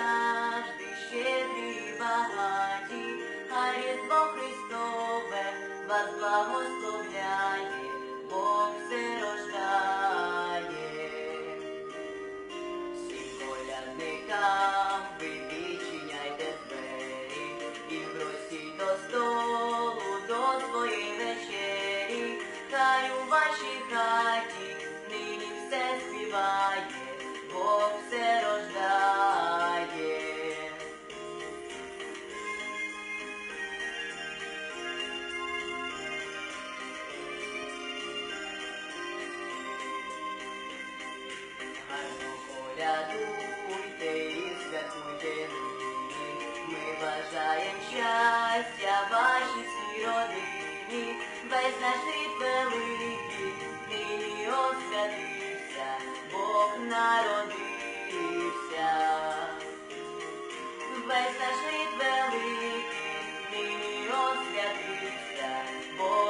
завжди щедрі, багаті, хай Різдво Христове вас благословляє, Бог все рождає, всім полярникам ви відчиняйте двері, і просіть до столу, до своєї вечері, хай у вашій хаті нині все співає, Бог все рождає. Гарно колядуйте і святкуйте нині. Ми бажаєм щастя вашій всій родині. Весь наш світ великий, нині освятився, Бог народився. Весь наш світ великий, нині освятився, Бог.